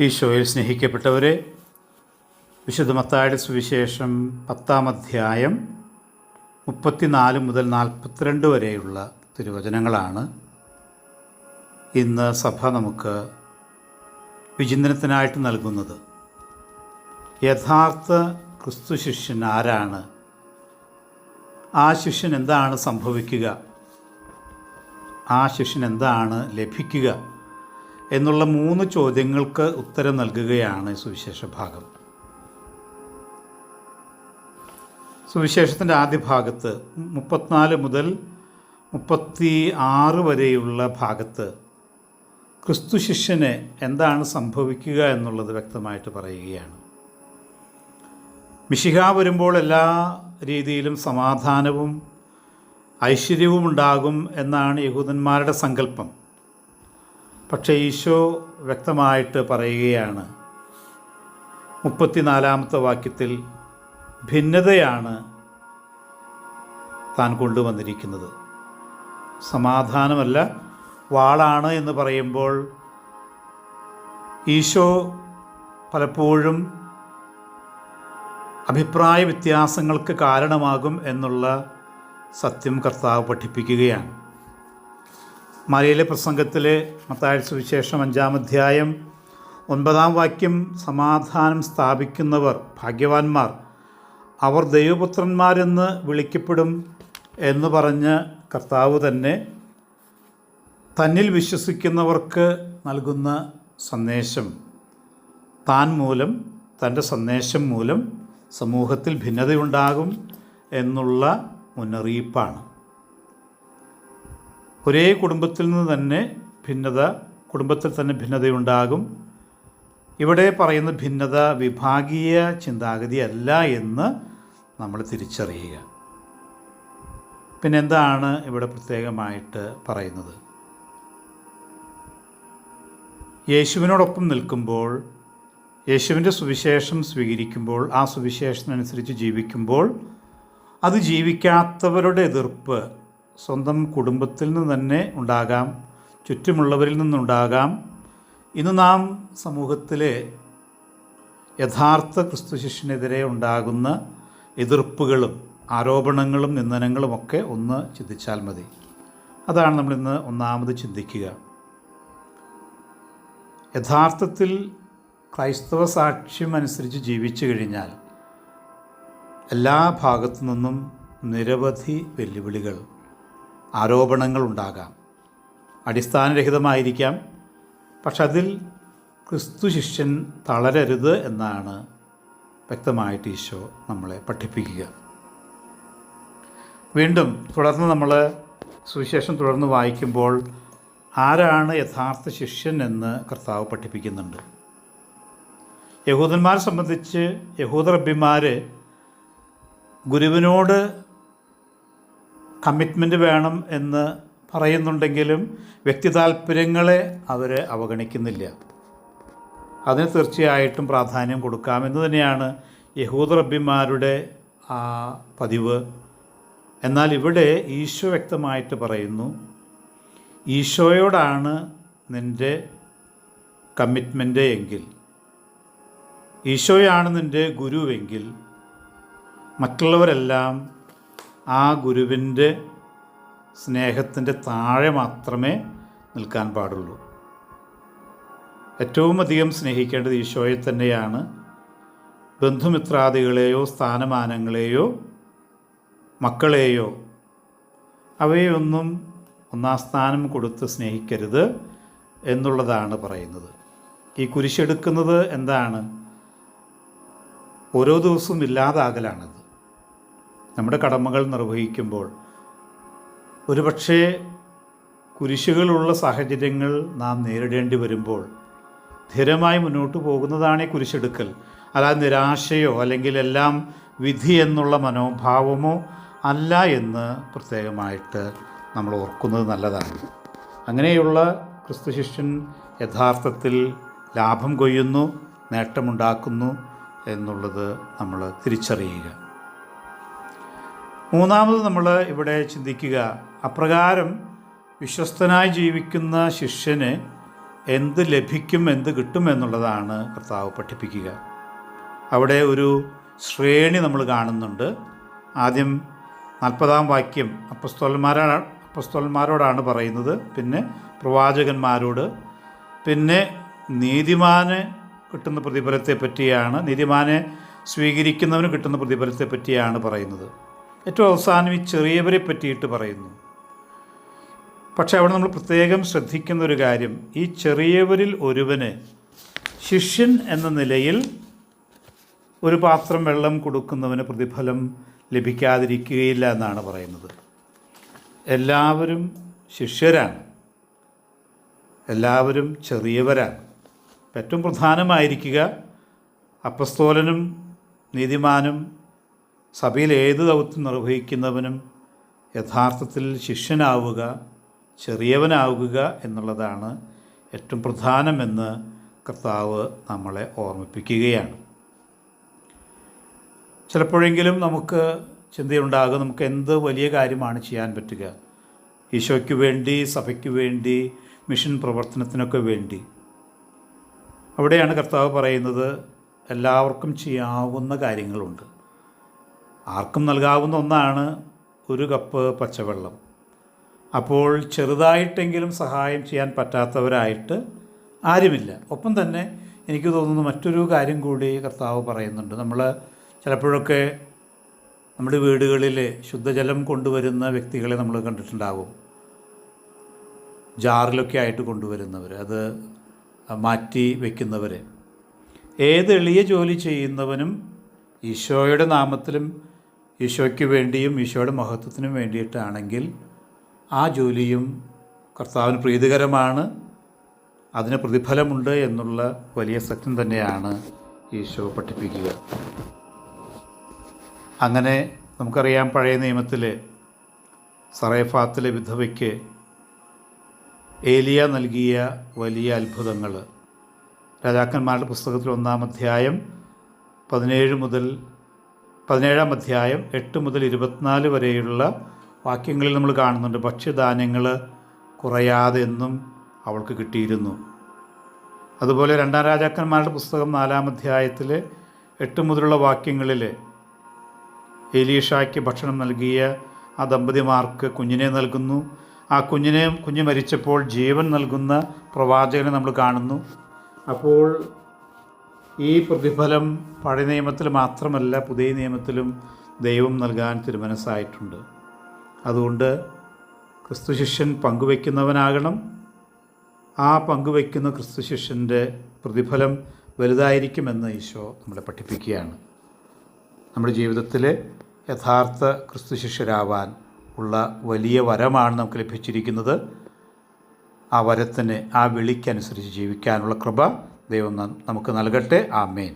ഈശോയിൽ സ്നേഹിക്കപ്പെട്ടവരെ വിശുദ്ധ മത്തായുടെ സുവിശേഷം പത്താം അധ്യായം മുപ്പത്തിനാല് മുതൽ നാൽപ്പത്തിരണ്ട് വരെയുള്ള തിരുവചനങ്ങളാണ്. ഇന്ന് സഭ നമുക്ക് വിചിന്തനത്തിനായിട്ട് നൽകുന്നത്. യഥാർത്ഥ ക്രിസ്തു ശിഷ്യൻ ആരാണ്? ആ ശിഷ്യൻ എന്താണ് സംഭവിക്കുക? ആ ശിഷ്യൻ എന്താണ് ലഭിക്കുക? എന്നുള്ള മൂന്ന് ചോദ്യങ്ങൾക്ക് ഉത്തരം നൽകുകയാണ് സുവിശേഷ ഭാഗം. സുവിശേഷത്തിന്റെ ആദ്യ ഭാഗത്ത് മുപ്പത്തിനാല് മുതൽ മുപ്പത്തി ആറ് വരെയുള്ള ഭാഗത്ത് ക്രിസ്തു ശിഷ്യന് എന്താണ് സംഭവിക്കുക എന്നുള്ളത് വ്യക്തമായിട്ട് പറയുകയാണ്. മിശിഹ വരുമ്പോൾ എല്ലാ രീതിയിലും സമാധാനവും ഐശ്വര്യവും ഉണ്ടാകും എന്നാണ് യഹൂദന്മാരുടെ സങ്കല്പം. പക്ഷേ ഈശോ വ്യക്തമായിട്ട് പറയുകയാണ്. മുപ്പത്തിനാലാമത്തെ വാക്യത്തിൽ ഭിന്നതയാണ് താൻ കൊണ്ടുവന്നിരിക്കുന്നത്. സമാധാനമല്ല വാളാണ് എന്ന് പറയുമ്പോൾ ഈശോ പലപ്പോഴും അഭിപ്രായ വ്യത്യാസങ്ങൾക്ക് കാരണമാകും എന്നുള്ള സത്യം കർത്താവ് പഠിപ്പിക്കുകയാണ്. മലയിലെ പ്രസംഗത്തിലെ മത്തായ സുവിശേഷം അഞ്ചാം അധ്യായം ഒൻപതാം വാക്യം സമാധാനം സ്ഥാപിക്കുന്നവർ ഭാഗ്യവാന്മാർ അവർ ദൈവപുത്രന്മാരെന്ന് വിളിക്കപ്പെടും എന്ന് പറഞ്ഞ് കർത്താവ് തന്നെ തന്നിൽ വിശ്വസിക്കുന്നവർക്ക് നൽകുന്ന സന്ദേശം. താൻ മൂലം തന്റെ സന്ദേശം മൂലം സമൂഹത്തിൽ ഭിന്നതയുണ്ടാകും എന്നുള്ള മുന്നറിയിപ്പാണ്. ഒരേ കുടുംബത്തിൽ നിന്ന് തന്നെ ഭിന്നത കുടുംബത്തിൽ തന്നെ ഭിന്നതയുണ്ടാകും. ഇവിടെ പറയുന്ന ഭിന്നത വിഭാഗീയ ചിന്താഗതി അല്ല എന്ന് നമ്മൾ തിരിച്ചറിയുക. പിന്നെ എന്താണ് ഇവിടെ പ്രത്യേകമായിട്ട് പറയുന്നത്? യേശുവിനോടൊപ്പം നിൽക്കുമ്പോൾ യേശുവിന്റെ സുവിശേഷം സ്വീകരിക്കുമ്പോൾ ആ സുവിശേഷത്തിനനുസരിച്ച് ജീവിക്കുമ്പോൾ അത് ജീവിക്കാത്തവരുടെ എതിർപ്പ് സ്വന്തം കുടുംബത്തിൽ നിന്ന് തന്നെ ഉണ്ടാകാം ചുറ്റുമുള്ളവരിൽ നിന്നുണ്ടാകാം. ഇന്ന് നാം സമൂഹത്തിലെ യഥാർത്ഥ ക്രിസ്തു ശിഷ്യനെതിരെ ഉണ്ടാകുന്ന എതിർപ്പുകളും ആരോപണങ്ങളും നിന്ദനങ്ങളുമൊക്കെ ഒന്ന് ചിന്തിച്ചാൽ മതി. അതാണ് നമ്മളിന്ന് ഒന്നാമത് ചിന്തിക്കുക. യഥാർത്ഥത്തിൽ ക്രൈസ്തവ സാക്ഷ്യം അനുസരിച്ച് ജീവിച്ചു കഴിഞ്ഞാൽ എല്ലാ ഭാഗത്തു നിന്നും നിരവധി വെല്ലുവിളികൾ ആരോപണങ്ങൾ ഉണ്ടാകാം അടിസ്ഥാനരഹിതമായിരിക്കാം. പക്ഷെ അതിൽ ക്രിസ്തു ശിഷ്യൻ തളരരുത് എന്നാണ് വ്യക്തമായിട്ട് ഈശോ നമ്മളെ പഠിപ്പിക്കുക. വീണ്ടും തുടർന്ന് നമ്മൾ സുവിശേഷം തുടർന്ന് വായിക്കുമ്പോൾ ആരാണ് യഥാർത്ഥ ശിഷ്യൻ എന്ന് കർത്താവ് പഠിപ്പിക്കുന്നുണ്ട്. യഹൂദന്മാരെ സംബന്ധിച്ച് യഹൂദറബിമാർ ഗുരുവിനോട് കമ്മിറ്റ്മെന്റ് വേണം എന്ന് പറയുന്നുണ്ടെങ്കിലും വ്യക്തി താല്പര്യങ്ങളെ അവർ അവഗണിക്കുന്നില്ല. അതിന് തീർച്ചയായിട്ടും പ്രാധാന്യം കൊടുക്കാമെന്ന് തന്നെയാണ് യഹൂദ റബ്ബിമാരുടെ ആ പതിവ്. എന്നാൽ ഇവിടെ ഈശോ വ്യക്തമായിട്ട് പറയുന്നു ഈശോയോടാണ് നിന്റെ കമ്മിറ്റ്മെന്റ് എങ്കിൽ ഈശോയാണ് നിന്റെ ഗുരുവെങ്കിൽ മറ്റുള്ളവരെല്ലാം ആ ഗുരുവിന്റെ സ്നേഹത്തിന്റെ താഴെ മാത്രമേ നിൽക്കാൻ പാടുള്ളൂ. ഏറ്റവും അധികം സ്നേഹിക്കേണ്ടത് ഈശോയെ തന്നെയാണ്. ബന്ധുമിത്രാദികളെയോ സ്ഥാനമാനങ്ങളെയോ മക്കളെയോ അവയൊന്നും ഒന്നാം സ്ഥാനം കൊടുത്ത് സ്നേഹിക്കരുത് എന്നുള്ളതാണ് പറയുന്നത്. ഈ കുരിശെടുക്കുന്നത് എന്താണ്? ഓരോ ദിവസവും ഇല്ലാതാകലാണത്. നമ്മുടെ കടമകൾ നിർവഹിക്കുമ്പോൾ ഒരുപക്ഷേ കുരിശുകളുള്ള സാഹചര്യങ്ങൾ നാം നേരിടേണ്ടി വരുമ്പോൾ ധീരമായി മുന്നോട്ട് പോകുന്നതാണ് ഈ കുരിശെടുക്കൽ. അല്ലാതെ നിരാശയോ അല്ലെങ്കിൽ എല്ലാം വിധി എന്നുള്ള മനോഭാവമോ അല്ല എന്ന് പ്രത്യേകമായിട്ട് നമ്മൾ ഓർക്കുന്നത് നല്ലതാണ്. അങ്ങനെയുള്ള ക്രിസ്തു ശിഷ്യൻ യഥാർത്ഥത്തിൽ ലാഭം കൊയ്യുന്നു നേട്ടമുണ്ടാക്കുന്നു എന്നുള്ളത് നമ്മൾ തിരിച്ചറിയുക. മൂന്നാമത് നമ്മൾ ഇവിടെ ചിന്തിക്കുക അപ്രകാരം വിശ്വസ്തനായി ജീവിക്കുന്ന ശിഷ്യന് എന്ത് ലഭിക്കും എന്ത് കിട്ടും എന്നുള്ളതാണ് കർത്താവ് പഠിപ്പിക്കുക. അവിടെ ഒരു ശ്രേണി നമ്മൾ കാണുന്നുണ്ട്. ആദ്യം നാൽപ്പതാം വാക്യം അപ്പസ്തോലന്മാരാണ് അപ്പസ്തോലന്മാരോടാണ് പറയുന്നത്. പിന്നെ പ്രവാചകന്മാരോട്. പിന്നെ നീതിമാന് കിട്ടുന്ന പ്രതിഫലത്തെ പറ്റിയാണ് നീതിമാനെ സ്വീകരിക്കുന്നവന് കിട്ടുന്ന പ്രതിഫലത്തെ പറ്റിയാണ് പറയുന്നത്. ഏറ്റവും അവസാനം ഈ ചെറിയവരെ പറ്റിയിട്ട് പറയുന്നു. പക്ഷേ അവിടെ നമ്മൾ പ്രത്യേകം ശ്രദ്ധിക്കുന്ന ഒരു കാര്യം. ഈ ചെറിയവരിൽ ഒരുവന് ശിഷ്യൻ എന്ന നിലയിൽ ഒരു പാത്രം വെള്ളം കൊടുക്കുന്നവന് പ്രതിഫലം ലഭിക്കാതിരിക്കുകയില്ല എന്നാണ് പറയുന്നത്. എല്ലാവരും ശിഷ്യരാണ്. എല്ലാവരും ചെറിയവരാണ്. ഏറ്റവും പ്രധാനമായിരിക്കുക അപ്പസ്തോലനും നീതിമാനും സഭയിൽ ഏത് ദൗത്യം നിർവഹിക്കുന്നവനും യഥാർത്ഥത്തിൽ ശിഷ്യനാവുക ചെറിയവനാവുക എന്നുള്ളതാണ് ഏറ്റവും പ്രധാനമെന്ന് കർത്താവ് നമ്മളെ ഓർമ്മിപ്പിക്കുകയാണ്. ചിലപ്പോഴെങ്കിലും നമുക്ക് ചിന്തയുണ്ടാകും നമുക്ക് എന്ത് വലിയ കാര്യമാണ് ചെയ്യാൻ പറ്റുക. ഈശോയ്ക്ക് വേണ്ടി സഭയ്ക്ക് വേണ്ടി മിഷൻ പ്രവർത്തനത്തിനൊക്കെ വേണ്ടി. അവിടെയാണ് കർത്താവ് പറയുന്നത് എല്ലാവർക്കും ചെയ്യാവുന്ന കാര്യങ്ങളുണ്ട്. ആർക്കും നൽകാവുന്ന ഒന്നാണ് ഒരു കപ്പ് പച്ചവെള്ളം. അപ്പോൾ ചെറുതായിട്ടെങ്കിലും സഹായം ചെയ്യാൻ പറ്റാത്തവരായിട്ട് ആരുമില്ല. ഒപ്പം തന്നെ എനിക്ക് തോന്നുന്നു മറ്റൊരു കാര്യം കൂടി കർത്താവ് പറയുന്നുണ്ട്. നമ്മൾ ചിലപ്പോഴൊക്കെ നമ്മുടെ വീടുകളിൽ ശുദ്ധജലം കൊണ്ടുവരുന്ന വ്യക്തികളെ നമ്മൾ കണ്ടിട്ടുണ്ടാകും ജാറിലൊക്കെ ആയിട്ട് കൊണ്ടുവരുന്നവർ അത് മാറ്റി വയ്ക്കുന്നവർ ഏത് എളിയ ജോലി ചെയ്യുന്നവനും ഈശോയുടെ നാമത്തിലും ഈശോയ്ക്ക് വേണ്ടിയും ഈശോയുടെ മഹത്വത്തിനും വേണ്ടിയിട്ടാണെങ്കിൽ ആ ജോലിയും കർത്താവിന് പ്രീതികരമാണ് അതിന് പ്രതിഫലമുണ്ട് എന്നുള്ള വലിയ സത്യം തന്നെയാണ് ഈശോ പഠിപ്പിക്കുക. അങ്ങനെ നമുക്കറിയാം പഴയ നിയമത്തിൽ സറേഫാത്തിലെ വിധവയ്ക്ക് ഏലിയ നൽകിയ വലിയ അത്ഭുതങ്ങൾ രാജാക്കന്മാരുടെ പുസ്തകത്തിൽ ഒന്നാം അധ്യായം പതിനേഴ് മുതൽ പതിനേഴാം അധ്യായം എട്ട് മുതൽ ഇരുപത്തിനാല് വരെയുള്ള വാക്യങ്ങളിൽ നമ്മൾ കാണുന്നുണ്ട് ഭക്ഷ്യധാന്യങ്ങൾ കുറയാതെ എന്നും അവൾക്ക് കിട്ടിയിരുന്നു. അതുപോലെ രണ്ടാം രാജാക്കന്മാരുടെ പുസ്തകം നാലാം അധ്യായത്തിൽ എട്ട് മുതലുള്ള വാക്യങ്ങളിൽ എലീഷായ്ക്ക് ഭക്ഷണം നൽകിയ ആ ദമ്പതിമാർക്ക് കുഞ്ഞിനെ നൽകുന്നു. ആ കുഞ്ഞിനെ കുഞ്ഞ് മരിച്ചപ്പോൾ ജീവൻ നൽകുന്ന പ്രവാചകനെ നമ്മൾ കാണുന്നു. അപ്പോൾ ഈ പ്രതിഫലം പഴയ നിയമത്തിൽ മാത്രമല്ല പുതിയ നിയമത്തിലും ദൈവം നൽകാൻ തിരുമനസ്സായിട്ടുണ്ട്. അതുകൊണ്ട് ക്രിസ്തു ശിഷ്യൻ പങ്കുവയ്ക്കുന്നവനാകണം. ആ പങ്കുവയ്ക്കുന്ന ക്രിസ്തു ശിഷ്യന്റെ പ്രതിഫലം വലുതായിരിക്കുമെന്ന് ഈശോ നമ്മളെ പഠിപ്പിക്കുകയാണ്. നമ്മുടെ ജീവിതത്തിലെ യഥാർത്ഥ ക്രിസ്തു ശിഷ്യരാവാൻ ഉള്ള വലിയ വരമാണ് നമുക്ക് ലഭിച്ചിരിക്കുന്നത്. ആ വരത്തിന് ആ വിളിക്കനുസരിച്ച് ജീവിക്കാനുള്ള കൃപ ദൈവം നമുക്ക് നൽകട്ടെ. ആമേൻ.